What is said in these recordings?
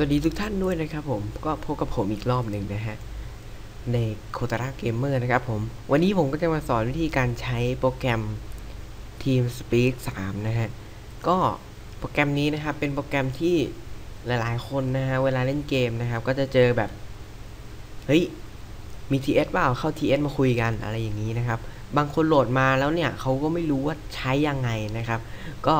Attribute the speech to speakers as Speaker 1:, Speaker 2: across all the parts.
Speaker 1: สวัสดีทุกท่านด้วยนะครับผมก็พบกับผมอีกรอบหนึ่งนะฮะ ในโคตาระเกมเมอร์นะครับผมวันนี้ผมก็จะมาสอนวิธีการใช้โปรแกรม TeamSpeak 3 นะฮะ ก็โปรแกรมนี้นะครับ เป็นโปรแกรมที่หลายๆ คนนะฮะ เวลาเล่นเกมนะครับ ก็จะเจอแบบ เฮ้ย มี TS เปล่าเข้า TS มาคุยกันอะไรอย่างนี้นะครับ บางคนโหลดมาแล้วเนี่ยเขาก็ไม่รู้ว่าใช้ยังไงนะครับ ก็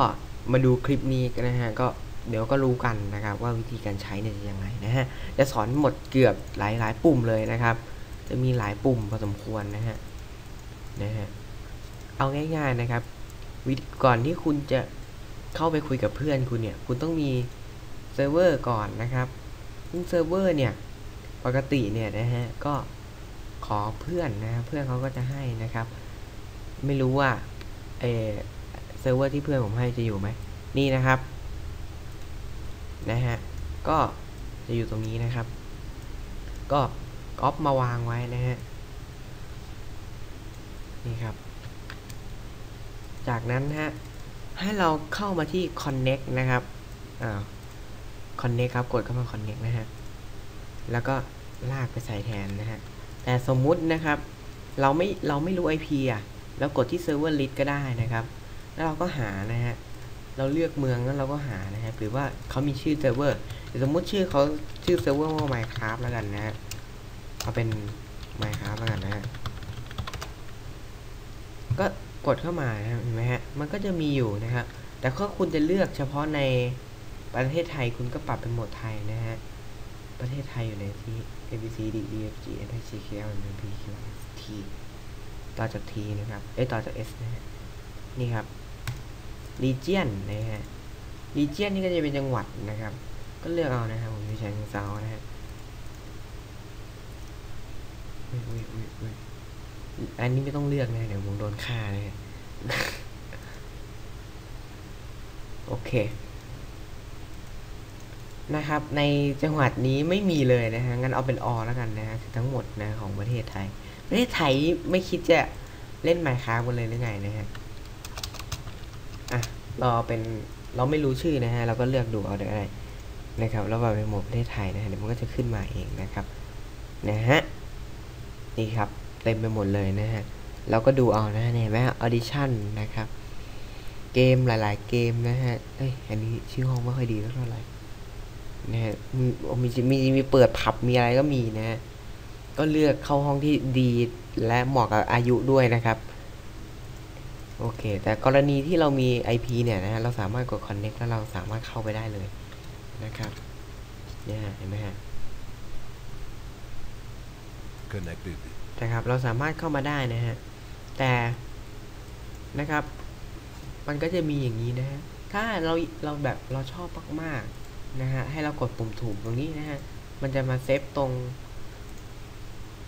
Speaker 1: มาดูคลิปนี้กันนะฮะก็ เดี๋ยวก็รู้กันนะครับว่าวิธีการใช้เนี่ยจะยังไงนะฮะจะสอนหมดเกือบหลาย ๆ ปุ่มเลยนะครับ จะมีหลายปุ่มพอสมควรนะฮะนะฮะเอาง่าย ๆนะครับ วิธีก่อนที่คุณจะเข้าไปคุยกับเพื่อนคุณเนี่ย คุณต้องมีเซิร์ฟเวอร์ก่อนนะครับซึ่งเซิร์ฟเวอร์เนี่ยปกติเนี่ยนะฮะก็ขอเพื่อนนะเพื่อนเขาก็จะให้นะครับ ไม่รู้ว่าเออเซิร์ฟเวอร์ที่เพื่อนผมให้จะอยู่ไหมนี่นะครับ นะฮะ ก็จะอยู่ตรงนี้นะครับ ก็ก๊อปมาวางไว้นะฮะ นี่ครับ จากนั้นฮะ ให้เราเข้ามาที่ connect นะครับ อ่า connect ครับ กดเข้ามา connect นะฮะ แล้วก็ลากไปใส่แทนนะฮะ แต่สมมุตินะครับ เราไม่ เราไม่รู้ IP อะ แล้วกดที่ server list ก็ได้นะครับ แล้วเราก็หานะฮะ เราเลือกเมืองแล้วเราก็หานะครับ หรือว่าเขามีชื่อเซิร์ฟเวอร์สมมุติชื่อเขาชื่อเซิร์ฟเวอร์ว่า Minecraft แล้วกันนะฮะเอาเป็น Minecraft แล้วกันนะฮะก็กดเข้ามานะครับเห็นไหมฮะ มันก็จะมีอยู่นะครับ แต่ถ้าคุณจะเลือกเฉพาะในประเทศไทยคุณก็ปรับเป็นโหมดไทยนะฮะ ประเทศไทยอยู่ในที่ A B C D E F G H I J K L M N P Q R S T ต่อจาก T นะครับ เอ้ต่อจาก S นะฮะ นี่ครับ region นะฮะ region นี่ก็จะเป็นจังหวัดนะครับ ก็เลือกเอานะครับผมอยู่ฉะเชิงเทรานะฮะอันนี้ไม่ต้องเลือกนะเดี๋ยวผมโดนฆ่านะฮะโอเค นะครับ ในจังหวัดนี้ไม่มีเลยนะฮะ งั้นเอาเป็นอแล้วกันนะฮะทั้งหมดนะของประเทศไทย ประเทศไทยไม่คิดจะเล่นไมค์ค้ากันเลยหรือไงนะฮะ เราเป็นเราไม่รู้ชื่อนะฮะเราก็เลือกดูเอาได้นะครับแล้วแบบเป็นโหมดประเทศไทยนะฮะเดี๋ยวมันก็จะขึ้นมาเองนะครับนะฮะนี่ครับเต็มไปหมดเลยนะฮะเราก็ดูเอานะฮะเนี่ยแม้ออดิชั่นนะครับเกมหลาย ๆ เกมนะฮะเอ้ยอันนี้ชื่อห้องไม่ค่อยดีเท่าไหร่นะฮะมีมีมีมีเปิดผับมีอะไรก็มีนะฮะก็เลือกเข้าห้องที่ดีและเหมาะกับอายุด้วยนะครับ โอเค แต่กรณีที่เรามี IP เนี่ยนะฮะ เราสามารถกด connect แล้วเราสามารถเข้าไปได้เลยนะครับเนี่ยเห็นไหมฮะ
Speaker 2: Connected.
Speaker 1: นะครับ เราสามารถเข้ามาได้นะฮะ แต่นะครับ มันก็จะมีอย่างนี้นะฮะ ถ้าเราเราแบบเราชอบมากๆนะฮะ ให้เรากดปุ่มถูกตรงนี้นะฮะ มันจะมาเซฟตรง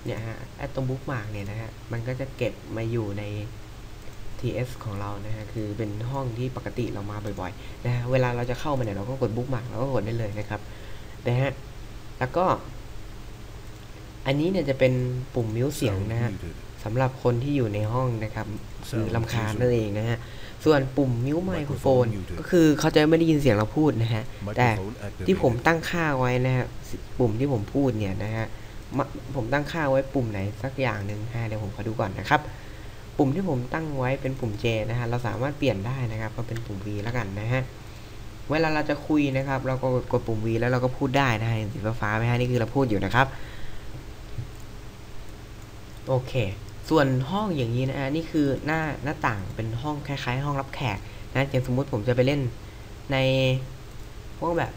Speaker 1: เนี่ยฮะไอ้ตรงบุ๊กมาร์กเนี่ยนะฮะ มันก็จะเก็บมาอยู่ใน TS ของเรานะฮะคือเป็นห้องที่ปกติเรามาบ่อยๆนะฮะเวลาเราจะเข้ามาเนี่ยเราก็กดบุ๊กมาร์กเราก็กดได้เลยนะครับนะฮะแล้วก็ อันนี้เนี่ยจะเป็นปุ่มมิวเสียง
Speaker 2: Sound
Speaker 1: นะฮะ
Speaker 2: muted.
Speaker 1: สำหรับคนที่อยู่ในห้องนะครับคือ
Speaker 2: Sound
Speaker 1: ลำคาญ
Speaker 2: user
Speaker 1: นั่นเองนะฮะส่วนปุ่มมิวไมโครโฟน
Speaker 2: Microphone muted
Speaker 1: ก็คือเขาจะไม่ได้ยินเสียงเราพูดนะฮะแต่
Speaker 2: Microphone
Speaker 1: ที่ผม
Speaker 2: activated.
Speaker 1: ตั้งค่าไว้นะฮะสิปุ่มที่ผมพูดเนี่ยนะฮะมะผมตั้งค่าไว้ปุ่มไหนสักอย่างหนึ่งฮะเดี๋ยวผมขอดูก่อนนะครับ ปุ่มที่ผมตั้งไว้เป็นปุ่ม J นะฮะ เราสามารถเปลี่ยนได้นะครับก็เป็นปุ่ม V แล้วกันนะฮะ เวลาเราจะคุยนะครับ เราก็กดปุ่ม V แล้วเราก็พูดได้นะฮะเห็นสีฟ้าๆไหมฮะนี่คือเราพูดอยู่นะครับ โอเค ส่วนห้องอย่างนี้นะฮะ นี่คือหน้าหน้าต่างเป็นห้องคล้ายๆ ห้องรับแขกนะอย่างสมมุติผมจะไปเล่นในพวกแบบ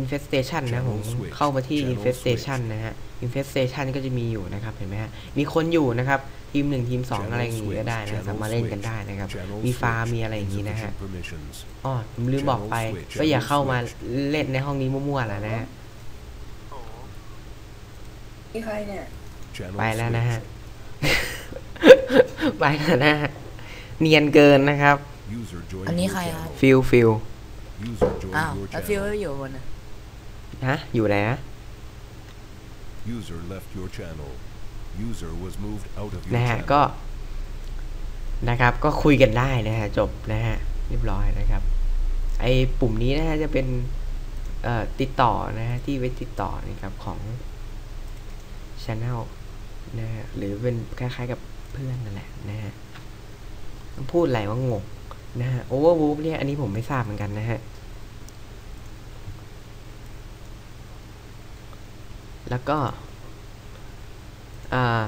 Speaker 1: infestation นะผม
Speaker 2: Channel switch
Speaker 1: เข้ามาที่
Speaker 2: Channel
Speaker 1: infestation นะฮะ infestation ก็จะมีอยู่นะครับเห็นไหมฮะ มีคนอยู่นะครับ ทีมหนึ่งทีมสอง
Speaker 2: Channel
Speaker 1: อะไรอย่างงี้ก็ได้นะ
Speaker 2: switch
Speaker 1: สามารถเล่นกันได้นะครับ
Speaker 2: Channel
Speaker 1: มีฟาร์ม
Speaker 2: switch.
Speaker 1: มีอะไรอย่างนี้นะฮะ
Speaker 2: Insufficient permissions.
Speaker 1: อ๋อผมลืมบอกไป
Speaker 2: Channel switch
Speaker 1: ก็อย่าเข้ามา
Speaker 2: Channel
Speaker 1: เล่นในห้องนี้มั่วๆแล้วนะฮะ
Speaker 3: นี่ใครเนี่ย
Speaker 2: Channel
Speaker 1: ไปแล้วนะฮะ
Speaker 2: switch.
Speaker 1: ไปแล้วนะฮะเนียนเกินนะครับ
Speaker 2: User joined
Speaker 3: อันนี้
Speaker 2: your
Speaker 3: ใครครับ
Speaker 2: channel.
Speaker 1: ฟิลฟิล
Speaker 2: User joined
Speaker 3: อ้าว
Speaker 2: your
Speaker 3: แล้วฟิว
Speaker 2: channel.
Speaker 3: อยู่บนน่ะ
Speaker 1: ฮะอยู่ไหนนะ
Speaker 2: User left your channel. User was moved out of your
Speaker 1: นะฮะ
Speaker 2: channel.
Speaker 1: ก็นะครับก็คุยกันได้นะฮะจบนะฮะเรียบร้อยนะครับ ไอ้ปุ่มนี้นะฮะจะเป็นเอ่อติดต่อนะฮะที่ไว้ติดต่อนะครับของ Channel นะฮะหรือเป็นคล้ายๆกับเพื่อนนั่นแหละนะฮะพูดอะไรว่างงนะฮะ Overwolf เนี่ยอันนี้ผมไม่ทราบเหมือนกันนะฮะแล้วก็ อ่า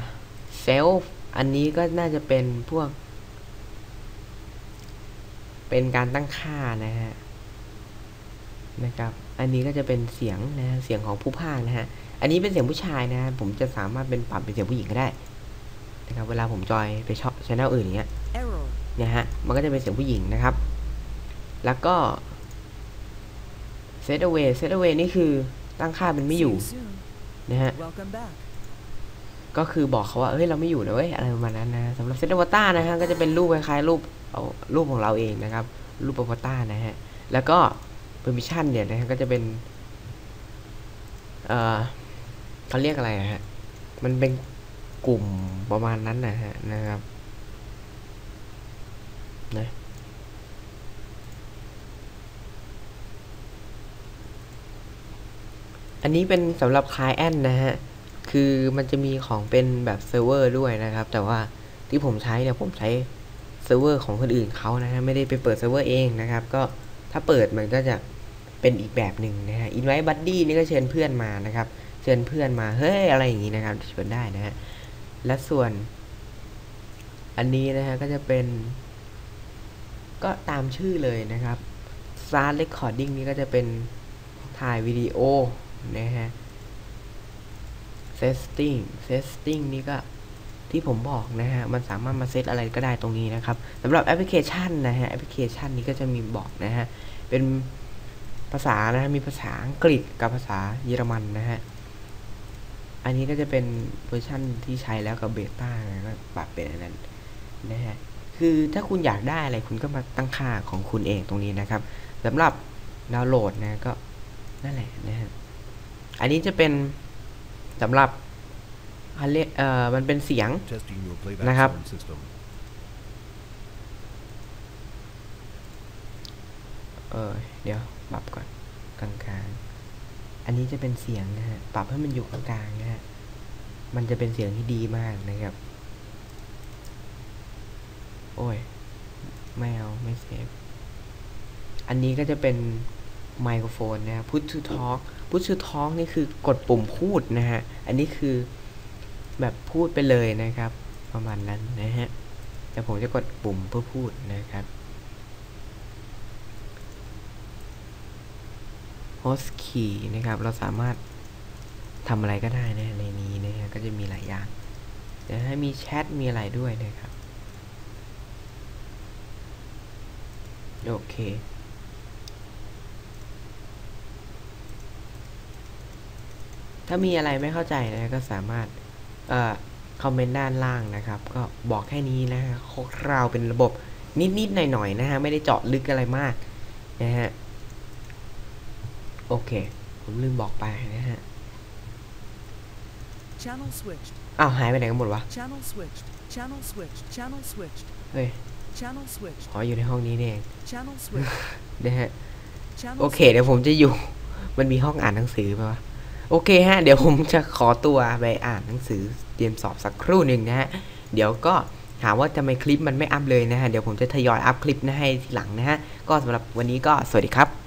Speaker 1: เซลฟ์อันนี้ก็น่าจะเป็นพวก เป็นการตั้งค่านะฮะนะครับ อันนี้ก็จะเป็นเสียงนะฮะเสียงของผู้พากนะฮะ อันนี้เป็นเสียงผู้ชายนะฮะผมจะสามารถเป็นปรับเป็นเสียงผู้หญิงก็ได้นะครับเวลาผมจอยไปช่องช anel อื่นอย่างเงี้ยเนี่ยฮะมันก็จะเป็นเสียงผู้หญิงนะครับ แล้วก็ set away set away นี่คือตั้งค่าเป็นไม่อยู่นะฮะ ก็คือบอกเขาว่าเอ้ยเราไม่อยู่นะเว้ยอะไรประมาณนั้นนะสำหรับเซตอวตารนะฮะก็จะเป็นรูปคล้ายๆรูปเอารูปของเราเองนะครับ รูปอวตารนะฮะแล้วก็ permission เนี่ยนะฮะก็จะเป็นเอ่อเขาเรียกอะไรฮะมันเป็นกลุ่มประมาณนั้นนะฮะนะครับนะอันนี้เป็นสำหรับ client นะฮะ คือมันจะมีของเป็นแบบเซิร์ฟเวอร์ด้วยนะครับ แต่ว่าที่ผมใช้เนี่ยผมใช้เซิร์ฟเวอร์ของคนอื่นเขานะฮะไม่ได้ไปเปิดเซิร์ฟเวอร์เองนะครับ ก็ถ้าเปิดมันก็จะเป็นอีกแบบหนึ่งนะฮะ invite buddy นี่ก็เชิญเพื่อนมานะครับ เชิญเพื่อนมาเฮ้ยอะไรอย่างนี้นะครับชิญได้นะฮะและส่วน อันนี้นะฮะก็จะเป็น ก็ตามชื่อเลยนะครับ start recording นี่ก็จะเป็นถ่ายวิดีโอนะฮะ setting setting นี่ก็ที่ผมบอกนะฮะ มันสามารถมาเซตอะไรก็ได้ตรงนี้นะครับสำหรับแอปพลิเคชันนะฮะ แอปพลิเคชันนี้ก็จะมีบอกนะฮะ เป็นภาษานะฮะ มีภาษาอังกฤษกับภาษาเยอรมันนะฮะ อันนี้ก็จะเป็นเวอร์ชันที่ใช้แล้วกับเบต้านะก็ปรับเป็นอันนั้นนะฮะ คือถ้าคุณอยากได้อะไรคุณก็มาตั้งค่าของคุณเองตรงนี้นะครับสำหรับดาวน์โหลดนะก็นั่นแหละนะฮะ อันนี้จะเป็น สำหรับอันเรียกเอ่อมันเป็นเสียง
Speaker 2: Testing your playback
Speaker 1: นะครับ
Speaker 2: sound system.
Speaker 1: เออเดี๋ยวปรับก่อนกลางๆ อันนี้จะเป็นเสียงนะฮะปรับให้มันอยู่กลางๆนะฮะมันจะเป็นเสียงที่ดีมากนะครับ โอ้ย ไม่เอา ไม่เซฟ อันนี้ก็จะเป็น ไมโครโฟนนะฮะ Put to talk Put to talk นี่คือกดปุ่มพูดนะฮะ อันนี้คือแบบพูดไปเลยนะครับ ประมาณนั้นนะฮะแต่ผมจะกดปุ่มเพื่อพูดนะครับ host key นะครับ เราสามารถทำอะไรก็ได้นะในนี้นะฮะก็จะมีหลายอย่างเดี๋ยวให้มีแชทมีอะไรด้วยนะครับ โอเค ถ้ามีอะไรไม่เข้าใจนะก็สามารถเอ่อคอมเมนต์ด้านล่างนะครับ ก็บอกแค่นี้นะฮะคร่าวๆเป็นระบบนิดๆหน่อยๆนะฮะไม่ได้เจาะลึกอะไรมากนะฮะโอเค ผมลืมบอกไปนะฮะ
Speaker 3: Channel switched.
Speaker 1: อ้าวหายไปไหนกันหมดวะ
Speaker 3: Channel switched. Channel switched. Channel switched.
Speaker 1: เฮ้ย
Speaker 3: Channel switched.
Speaker 1: อ๋ออยู่ในห้องนี้นี่เอง
Speaker 3: Channel switched.
Speaker 1: นะฮะ
Speaker 3: Channel
Speaker 1: โอเคเดี๋ยวผมจะอยู่ มันมีห้องอ่านหนังสือปะวะ โอเคฮะ เดี๋ยวผมจะขอตัวไปอ่านหนังสือเตรียมสอบสักครู่หนึ่งนะฮะ เดี๋ยวก็หาว่าทำไมคลิปมันไม่อัพเลยนะฮะ เดี๋ยวผมจะทยอยอัพคลิปนะให้ทีหลังนะฮะ ก็สำหรับวันนี้ก็สวัสดีครับ